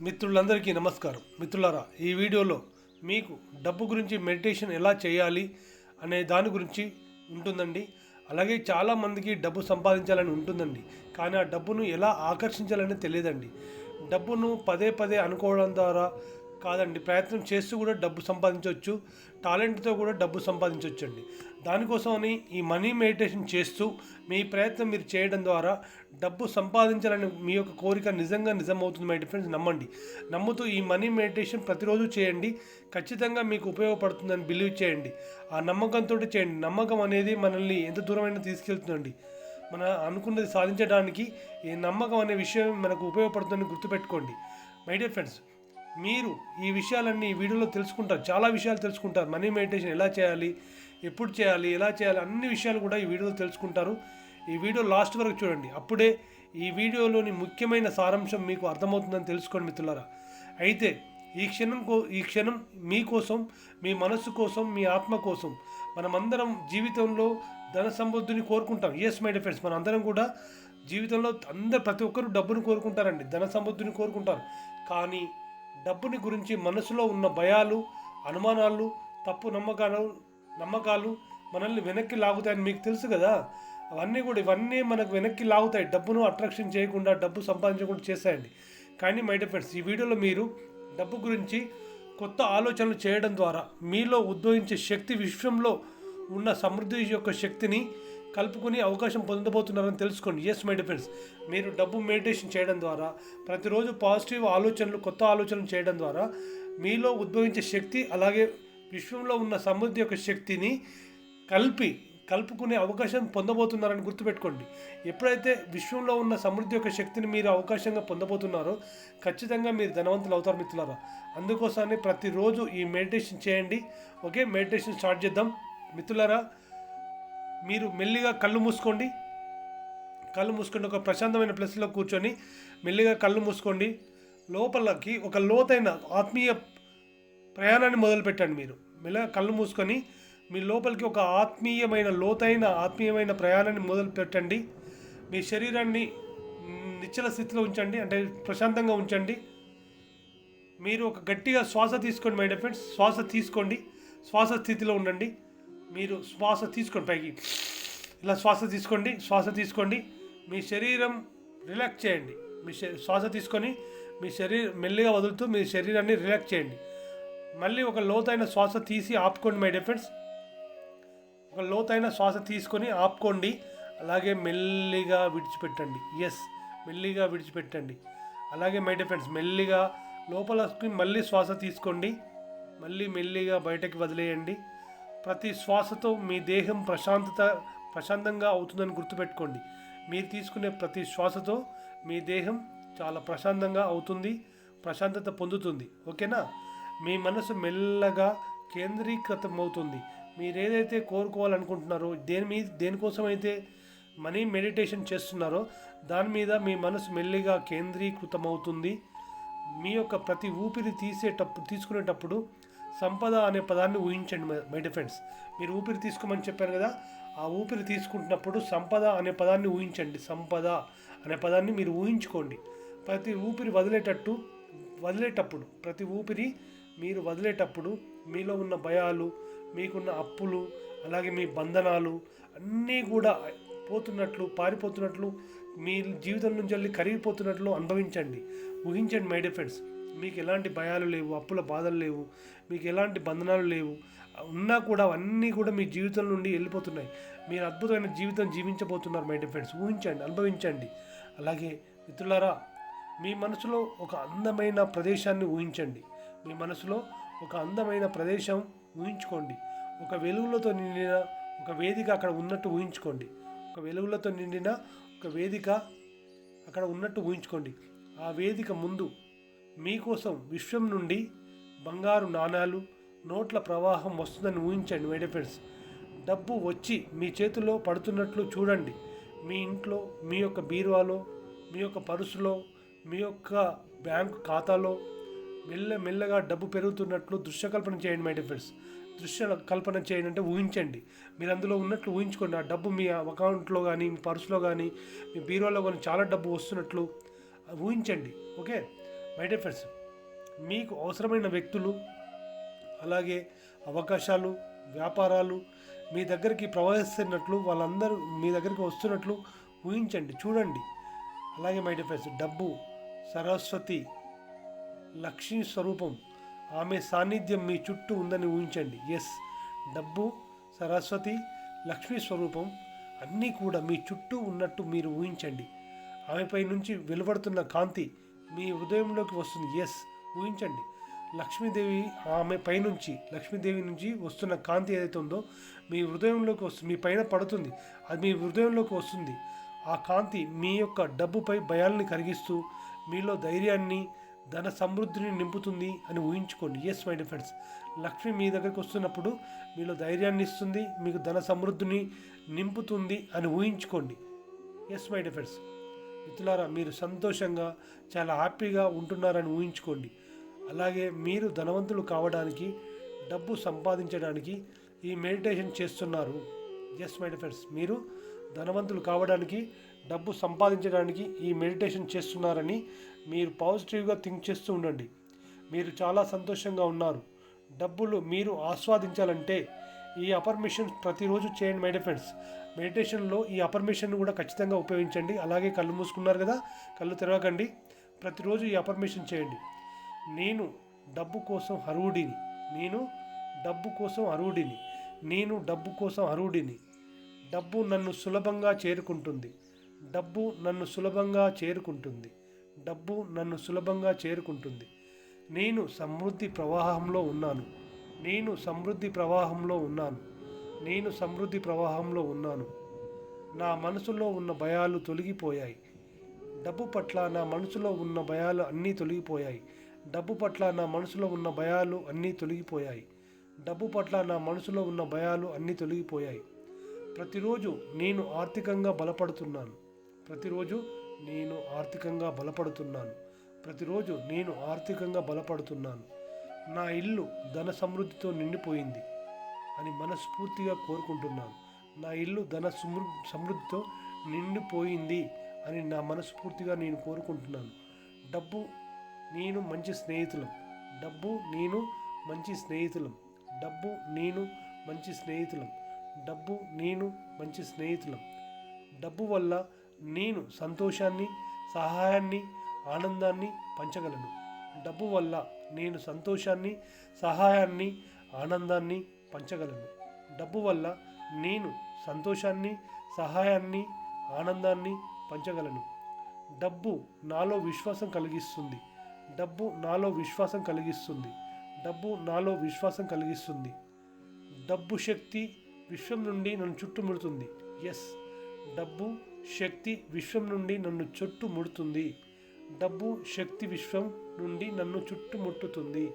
మిత్రులందరికీ నమస్కారం. మిత్రులారా ఈ వీడియోలో మీకు డబ్బు గురించి మెడిటేషన్ ఎలా చేయాలి అనే దాని గురించి ఉంటుందండి. అలాగే చాలామందికి డబ్బు సంపాదించాలని ఉంటుందండి. కానీ ఆ డబ్బును ఎలా ఆకర్షించాలని తెలియదండి. డబ్బును పదే పదే అనుకోవడం ద్వారా కాదండి ప్రయత్నం చేస్తూ కూడా డబ్బు సంపాదించవచ్చు టాలెంట్తో కూడా డబ్బు సంపాదించవచ్చు అండి దానికోసమని ఈ మనీ మెడిటేషన్ చేస్తూ మీ ప్రయత్నం మీరు చేయడం ద్వారా డబ్బు సంపాదించాలని మీ యొక్క కోరిక నిజంగా నిజమవుతుంది మై ఫ్రెండ్స్ నమ్మండి. నమ్ముతూ ఈ మనీ మెడిటేషన్ ప్రతిరోజు చేయండి ఖచ్చితంగా మీకు ఉపయోగపడుతుందని బిలీవ్ చేయండి. ఆ నమ్మకంతో చేయండి. నమ్మకం అనేది మనల్ని ఎంత దూరమైనా తీసుకెళ్తుందండి. మన అనుకున్నది సాధించడానికి ఈ నమ్మకం అనే విషయం మనకు ఉపయోగపడుతుందని గుర్తుపెట్టుకోండి. మై డియర్ ఫ్రెండ్స్ మీరు ఈ విషయాలన్నీ ఈ వీడియోలో తెలుసుకుంటారు. చాలా విషయాలు తెలుసుకుంటారు. మనీ మెడిటేషన్ ఎలా చేయాలి? ఎప్పుడు చేయాలి? ఎలా చేయాలి? అన్ని విషయాలు కూడా ఈ వీడియోలో తెలుసుకుంటారు. ఈ వీడియో లాస్ట్ వరకు చూడండి. అప్పుడే ఈ వీడియోలోని ముఖ్యమైన సారాంశం మీకు అర్థమవుతుందని తెలుసుకోండి మిత్రులారా. అయితే ఈ క్షణం కో ఈ క్షణం మీకోసం మీ మనస్సు కోసం మీ ఆత్మ కోసం మనమందరం జీవితంలో ధన సమృద్ధిని కోరుకుంటాం. ఎస్ మై డిఫెండ్స్ మన అందరం కూడా జీవితంలో అందరు ప్రతి ఒక్కరు డబ్బును కోరుకుంటారండి. ధన సమృద్ధిని కోరుకుంటారు. కానీ డబ్బుని గురించి మనసులో ఉన్న భయాలు అనుమానాలు తప్పు నమ్మకాలు నమ్మకాలు మనల్ని వెనక్కి లాగుతాయని మీకు తెలుసు కదా? అవన్నీ కూడా ఇవన్నీ మనకు వెనక్కి లాగుతాయి. డబ్బును అట్రాక్షన్ చేయకుండా డబ్బు సంపాదించకుండా చేస్తాయండి. కానీ మై ఫ్రెండ్స్ ఈ వీడియోలో మీరు డబ్బు గురించి కొత్త ఆలోచనలు చేయడం ద్వారా మీలో ఉద్భవించే శక్తి విశ్వంలో ఉన్న సమృద్ధి యొక్క శక్తిని కలుపుకుని అవకాశం పొందబోతున్నారని తెలుసుకోండి. ఎస్ మై డిఫెన్స్ మీరు డబ్బు మెడిటేషన్ చేయడం ద్వారా ప్రతిరోజు పాజిటివ్ ఆలోచనలు కొత్త ఆలోచనలు చేయడం ద్వారా మీలో ఉద్భవించే శక్తి అలాగే విశ్వంలో ఉన్న సమృద్ధి యొక్క శక్తిని కలిపి కలుపుకునే అవకాశం పొందబోతున్నారని గుర్తుపెట్టుకోండి. ఎప్పుడైతే విశ్వంలో ఉన్న సమృద్ధి యొక్క శక్తిని మీరు అవకాశంగా పొందబోతున్నారో ఖచ్చితంగా మీరు ధనవంతులు అవుతారు మిత్రులారా. అందుకోసాన్ని ప్రతిరోజు ఈ మెడిటేషన్ చేయండి. ఓకే మెడిటేషన్ స్టార్ట్ చేద్దాం. మిత్రులారా మీరు మెల్లిగా కళ్ళు మూసుకోండి. కళ్ళు మూసుకోండి ఒక ప్రశాంతమైన ప్లేస్లో కూర్చొని మెల్లిగా కళ్ళు మూసుకోండి. లోపలకి ఒక లోతైన ఆత్మీయ ప్రయాణాన్ని మొదలుపెట్టండి మీరు. మెల్లగా కళ్ళు మూసుకొని మీ లోపలికి ఒక ఆత్మీయమైన లోతైన ఆత్మీయమైన ప్రయాణాన్ని మొదలు పెట్టండి మీ శరీరాన్ని నిశ్చల స్థితిలో ఉంచండి. అంటే ప్రశాంతంగా ఉంచండి. మీరు ఒక గట్టిగా శ్వాస తీసుకోండి మై డిఫెండ్స్ శ్వాస తీసుకోండి. శ్వాస స్థితిలో ఉండండి. మీరు శ్వాస తీసుకోండి పైకి. ఇలా శ్వాస తీసుకోండి శ్వాస తీసుకోండి. మీ శరీరం రిలాక్స్ చేయండి. మీ శ్వాస తీసుకొని మీ శరీరం మెల్లిగా వదులుతూ మీ శరీరాన్ని రిలాక్స్ చేయండి. మళ్ళీ ఒక లోతైన శ్వాస తీసి ఆపుకోండి మై డియర్ ఒక లోతైన శ్వాస తీసుకొని ఆపుకోండి. అలాగే మెల్లిగా విడిచిపెట్టండి. ఎస్ మెల్లిగా విడిచిపెట్టండి. అలాగే మై డియర్ మెల్లిగా లోపలకి మళ్ళీ శ్వాస తీసుకోండి. మళ్ళీ మెల్లిగా బయటకి వదిలేయండి. ప్రతి శ్వాసతో మీ దేహం ప్రశాంతత ప్రశాంతంగా అవుతుందని గుర్తుపెట్టుకోండి. మీరు తీసుకునే ప్రతి శ్వాసతో మీ దేహం చాలా ప్రశాంతంగా అవుతుంది ప్రశాంతత పొందుతుంది. ఓకేనా? మీ మనసు మెల్లగా కేంద్రీకృతం అవుతుంది మీరు ఏదైతే కోరుకోవాలనుకుంటున్నారో దేని మీద దేనికోసం అయితే మనీ మెడిటేషన్ చేస్తున్నారో దాని మీద మీ మనసు మెల్లిగా కేంద్రీకృతం అవుతుంది మీ యొక్క ప్రతి ఊపిరి తీసేటప్పుడు తీసుకునేటప్పుడు సంపద అనే పదాన్ని ఊహించండి మై డిఫెండ్స్ మీరు ఊపిరి తీసుకోమని చెప్పాను కదా ఆ ఊపిరి తీసుకుంటున్నప్పుడు సంపద అనే పదాన్ని ఊహించండి. సంపద అనే పదాన్ని మీరు ఊహించుకోండి. ప్రతి ఊపిరి వదిలేటట్టు వదిలేటప్పుడు ప్రతి ఊపిరి మీరు వదిలేటప్పుడు మీలో ఉన్న భయాలు మీకున్న అప్పులు అలాగే మీ బంధనాలు అన్నీ కూడా పోతున్నట్లు పారిపోతున్నట్లు మీ జీవితం నుంచి వెళ్ళి కరిగిపోతున్నట్లు అనుభవించండి. ఊహించండి మై డిఫెండ్స్ మీకు ఎలాంటి భయాలు లేవు అప్పుల బాధలు లేవు మీకు ఎలాంటి బంధనాలు లేవు ఉన్నా కూడా అవన్నీ కూడా మీ జీవితం నుండి వెళ్ళిపోతున్నాయి. మీరు అద్భుతమైన జీవితం జీవించబోతున్నారు మై డియర్ ఫ్రెండ్స్ ఊహించండి అనుభవించండి. అలాగే మిత్రులారా మీ మనసులో ఒక అందమైన ప్రదేశాన్ని ఊహించండి. మీ మనసులో ఒక అందమైన ప్రదేశం ఊహించుకోండి. ఒక వెలుగులతో నిండిన ఒక వేదిక అక్కడ ఉన్నట్టు ఊహించుకోండి. ఒక వెలుగులతో నిండిన ఒక వేదిక అక్కడ ఉన్నట్టు ఊహించుకోండి. ఆ వేదిక ముందు మీకోసం విశ్వం నుండి బంగారు నాణాలు నోట్ల ప్రవాహం వస్తుందని ఊహించండి మై ఫ్రెండ్స్ డబ్బు వచ్చి మీ చేతిలో పడుతున్నట్లు చూడండి. మీ ఇంట్లో మీ యొక్క బీరువాలో మీ యొక్క పరుసులో మీ యొక్క బ్యాంకు ఖాతాలో మెల్ల మెల్లగా డబ్బు పెరుగుతున్నట్లు దృశ్యకల్పన చేయండి మై ఫ్రెండ్స్ దృశ్య కల్పన చేయండి అంటే ఊహించండి. మీరు అందులో ఉన్నట్లు ఊహించుకోండి. ఆ డబ్బు మీ అకౌంట్లో కానీ మీ పర్సులో కానీ మీ బీరోలో కానీ చాలా డబ్బు వస్తున్నట్లు ఊహించండి. ఓకే? మై డియర్ ఫ్రెండ్స్ మీకు అవసరమైన వ్యక్తులు అలాగే అవకాశాలు వ్యాపారాలు మీ దగ్గరికి ప్రవహిస్తున్నట్లు వాళ్ళందరూ మీ దగ్గరికి వస్తున్నట్లు ఊహించండి చూడండి. అలాగే మై డియర్ ఫ్రెండ్స్ డబ్బు సరస్వతి లక్ష్మీ స్వరూపం ఆమె సాన్నిధ్యం మీ చుట్టూ ఉందని ఊహించండి. ఎస్ డబ్బు సరస్వతి లక్ష్మీ స్వరూపం అన్నీ కూడా మీ చుట్టూ ఉన్నట్టు మీరు ఊహించండి. ఆమెపై నుంచి వెలువడుతున్న కాంతి మీ హృదయంలోకి వస్తుంది. ఎస్ ఊహించండి. లక్ష్మీదేవి ఆమె పైనుంచి లక్ష్మీదేవి నుంచి వస్తున్న కాంతి ఏదైతే ఉందో మీ హృదయంలోకి వస్తుంది. మీ పైన పడుతుంది. అది మీ హృదయంలోకి వస్తుంది. ఆ కాంతి మీ యొక్క డబ్బుపై భయాల్ని కరిగిస్తూ మీలో ధైర్యాన్ని ధన సమృద్ధిని నింపుతుంది అని ఊహించుకోండి. Yes my dear friends Lakshmi మీ దగ్గరికి వస్తున్నప్పుడు మీలో ధైర్యాన్ని ఇస్తుంది మీకు ధన సమృద్ధిని నింపుతుంది అని ఊహించుకోండి. ఎస్ మై డిఫెండ్స్ మిత్రులారా మీరు సంతోషంగా చాలా హ్యాపీగా ఉంటున్నారని ఊహించుకోండి. అలాగే మీరు ధనవంతులు కావడానికి డబ్బు సంపాదించడానికి ఈ మెడిటేషన్ చేస్తున్నారు. ఎస్ మై ఫ్రెండ్స్ మీరు ధనవంతులు కావడానికి డబ్బు సంపాదించడానికి ఈ మెడిటేషన్ చేస్తున్నారని మీరు పాజిటివ్గా థింక్ చేస్తూ ఉండండి. మీరు చాలా సంతోషంగా ఉన్నారు. డబ్బులు మీరు ఆస్వాదించాలంటే ఈ అపర్మిషన్ ప్రతిరోజు చేయండి మై ఫ్రెండ్స్ మెడిటేషన్లో ఈ అపర్మిషన్ కూడా ఖచ్చితంగా ఉపయోగించండి. అలాగే కళ్ళు మూసుకున్నారు కదా కళ్ళు తెరవకండి. ప్రతిరోజు ఈ అపర్మిషన్ చేయండి. నేను డబ్బు కోసం అరువుడిని నేను డబ్బు కోసం అరువుడిని నేను డబ్బు కోసం అరువుడిని డబ్బు నన్ను సులభంగా చేరుకుంటుంది. డబ్బు నన్ను సులభంగా చేరుకుంటుంది. డబ్బు నన్ను సులభంగా చేరుకుంటుంది. నేను సమృద్ధి ప్రవాహంలో ఉన్నాను. నేను సమృద్ధి ప్రవాహంలో ఉన్నాను. నేను సమృద్ధి ప్రవాహంలో ఉన్నాను. నా మనసులో ఉన్న భయాలు తొలగిపోయాయి. డబ్బు పట్ల నా మనసులో ఉన్న భయాలు అన్నీ తొలగిపోయాయి. డబ్బు పట్ల నా మనసులో ఉన్న భయాలు అన్నీ తొలగిపోయాయి. డబ్బు పట్ల నా మనసులో ఉన్న భయాలు అన్నీ తొలగిపోయాయి. ప్రతిరోజు నేను ఆర్థికంగా బలపడుతున్నాను. ప్రతిరోజు నేను ఆర్థికంగా బలపడుతున్నాను. ప్రతిరోజు నేను ఆర్థికంగా బలపడుతున్నాను. నా ఇల్లు ధన సమృద్ధితో నిండిపోయింది అని మనస్ఫూర్తిగా కోరుకుంటున్నాను. నా ఇల్లు ధన సమృద్ధితో నిండిపోయింది అని నా మనస్ఫూర్తిగా నేను కోరుకుంటున్నాను. డబ్బు నేను మంచి స్నేహితులం. డబ్బు నేను మంచి స్నేహితులం. డబ్బు నేను మంచి స్నేహితులం. డబ్బు నేను మంచి స్నేహితులం. డబ్బు వల్ల నేను సంతోషాన్ని సహాయాన్ని ఆనందాన్ని పంచగలను. డబ్బు వల్ల నేను సంతోషాన్ని సహాయాన్ని ఆనందాన్ని పంచగలను. డబ్బు వల్ల నేను సంతోషాన్ని సహాయాన్ని ఆనందాన్ని పంచగలను. డబ్బు నాలో విశ్వాసం కలిగిస్తుంది. డబ్బు నాలో విశ్వాసం కలిగిస్తుంది. డబ్బు నాలో విశ్వాసం కలిగిస్తుంది. డబ్బు శక్తి విశ్వం నుండి నన్ను చుట్టుముడుతుంది ఎస్ డబ్బు శక్తి విశ్వం నుండి నన్ను చుట్టుముడుతుంది డబ్బు శక్తి విశ్వం నుండి నన్ను చుట్టుముట్టుతుంది.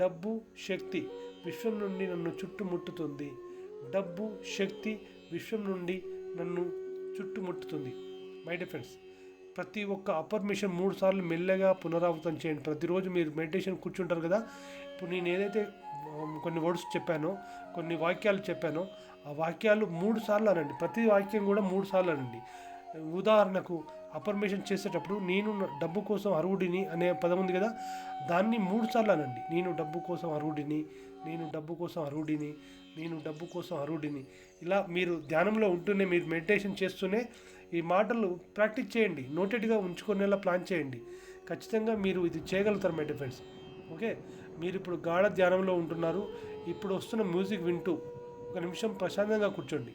డబ్బు శక్తి విశ్వం నుండి నన్ను చుట్టుముట్టుతుంది. డబ్బు శక్తి విశ్వం నుండి నన్ను చుట్టుముట్టుతుంది. మై ఫ్రెండ్స్ ప్రతి ఒక్క అపర్మిషన్ మూడు సార్లు మెల్లగా పునరావృతం చేయండి. ప్రతిరోజు మీరు మెడిటేషన్ కూర్చుంటారు కదా? ఇప్పుడు నేను ఏదైతే కొన్ని వర్డ్స్ చెప్పానో కొన్ని వాక్యాలు చెప్పానో ఆ వాక్యాలు మూడు సార్లు అనండి. ప్రతి వాక్యం కూడా మూడు సార్లు అనండి. ఉదాహరణకు అఫర్మేషన్ చేసేటప్పుడు నేను డబ్బు కోసం అర్హుడిని అనే పదం ఉంది కదా దాన్ని మూడు సార్లు అనండి. నేను డబ్బు కోసం అర్హుడిని నేను డబ్బు కోసం అర్హుడిని నేను డబ్బు కోసం అర్హుడిని. ఇలా మీరు ధ్యానంలో ఉంటూనే మీరు మెడిటేషన్ చేస్తూనే ఈ మాటలు ప్రాక్టీస్ చేయండి. నోటెడ్గా ఉంచుకునేలా ప్లాన్ చేయండి. ఖచ్చితంగా మీరు ఇది చేయగలుగుతారు మై డిఫెండ్స్ ఓకే మీరు ఇప్పుడు గాఢ ధ్యానంలో ఉంటున్నారు. ఇప్పుడు వస్తున్న మ్యూజిక్ వింటూ ఒక నిమిషం ప్రశాంతంగా కూర్చోండి.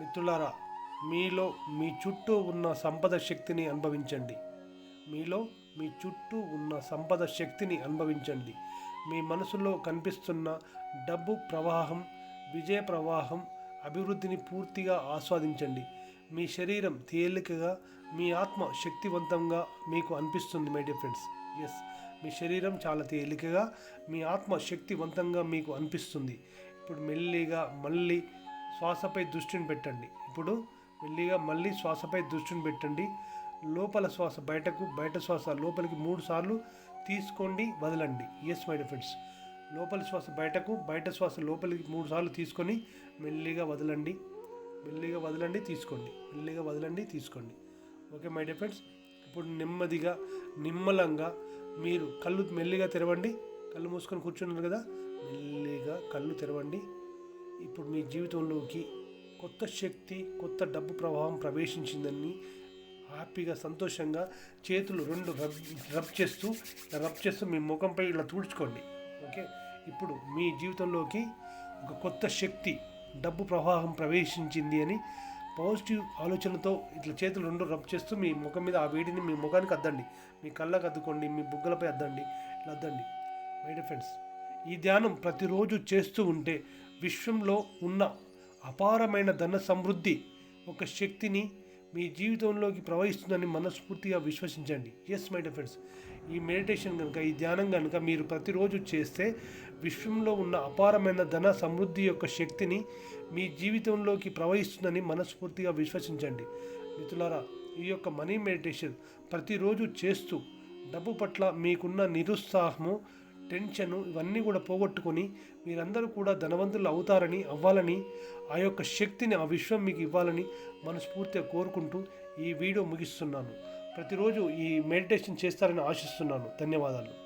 మిత్రులారా మీలో మీ చుట్టూ ఉన్న సంపద శక్తిని అనుభవించండి. మీలో మీ చుట్టూ ఉన్న సంపద శక్తిని అనుభవించండి. మీ మనసులో కనిపిస్తున్న డబ్బు ప్రవాహం విజయ ప్రవాహం అభివృద్ధిని పూర్తిగా ఆస్వాదించండి. మీ శరీరం తేలికగా మీ ఆత్మ శక్తివంతంగా మీకు అనిపిస్తుంది మై డియర్ ఫ్రెండ్స్ ఎస్ మీ శరీరం చాలా తేలికగా మీ ఆత్మ శక్తివంతంగా మీకు అనిపిస్తుంది. ఇప్పుడు మెల్లిగా మళ్ళీ శ్వాసపై దృష్టిని పెట్టండి. ఇప్పుడు మెల్లిగా మళ్ళీ శ్వాసపై దృష్టిని పెట్టండి. లోపల శ్వాస బయటకు బయట శ్వాస లోపలికి మూడు సార్లు తీసుకోండి వదలండి. ఎస్ మై ఫ్రెండ్స్ లోపలి శ్వాస బయటకు బయట శ్వాస లోపలికి మూడు సార్లు తీసుకొని మెల్లిగా వదలండి. మెల్లిగా వదలండి తీసుకోండి. మెల్లిగా వదలండి తీసుకోండి. ఓకే మై డియర్ ఫ్రెండ్స్ ఇప్పుడు నెమ్మదిగా నిమ్మలంగా మీరు కళ్ళు మెల్లిగా తెరవండి. కళ్ళు మూసుకొని కూర్చున్నారు కదా? మెల్లిగా కళ్ళు తెరవండి. ఇప్పుడు మీ జీవితంలోకి కొత్త శక్తి కొత్త డబ్బు ప్రవాహం ప్రవేశించిందని హ్యాపీగా సంతోషంగా చేతులు రెండు రబ్ రబ్ చేస్తూ ఇలా రబ్ చేస్తూ మీ ముఖంపై ఇలా తుడుచుకోండి. ఓకే? ఇప్పుడు మీ జీవితంలోకి ఒక కొత్త శక్తి డబ్బు ప్రవాహం ప్రవేశించింది అని పాజిటివ్ ఆలోచనతో ఇట్లా చేతులు రెండు రబ్ చేస్తూ మీ ముఖం మీద ఆ వేడిని మీ ముఖానికి అద్దండి. మీ కళ్ళకు అద్దుకోండి మీ బుగ్గలపై అద్దండి ఇట్లా అద్దండి. మై డియర్ ఫ్రెండ్స్ ఈ ధ్యానం ప్రతిరోజు చేస్తూ ఉంటే విశ్వంలో ఉన్న అపారమైన ధన సమృద్ధి ఒక శక్తిని మీ జీవితంలోకి ప్రవహిస్తుందని మనస్ఫూర్తిగా విశ్వసించండి. ఎస్ మై డియర్ ఫ్రెండ్స్ ఈ మెడిటేషన్ కనుక ఈ ధ్యానం కనుక మీరు ప్రతిరోజు చేస్తే విశ్వంలో ఉన్న అపారమైన ధన సమృద్ధి యొక్క శక్తిని మీ జీవితంలోకి ప్రవహిస్తుందని మనస్ఫూర్తిగా విశ్వసించండి. మిత్రులారా ఈ యొక్క మనీ మెడిటేషన్ ప్రతిరోజు చేస్తూ డబ్బు పట్ల మీకున్న నిరుత్సాహము టెన్షన్ ఇవన్నీ కూడా పోగొట్టుకొని మీరందరూ కూడా ధనవంతులు అవుతారని అవ్వాలని ఆ యొక్క శక్తిని ఆ విశ్వం మీకు ఇవ్వాలని మనస్ఫూర్తిగా కోరుకుంటూ ఈ వీడియో ముగిస్తున్నాను. ప్రతిరోజు ఈ మెడిటేషన్ చేస్తారని ఆశిస్తున్నాను. ధన్యవాదాలు.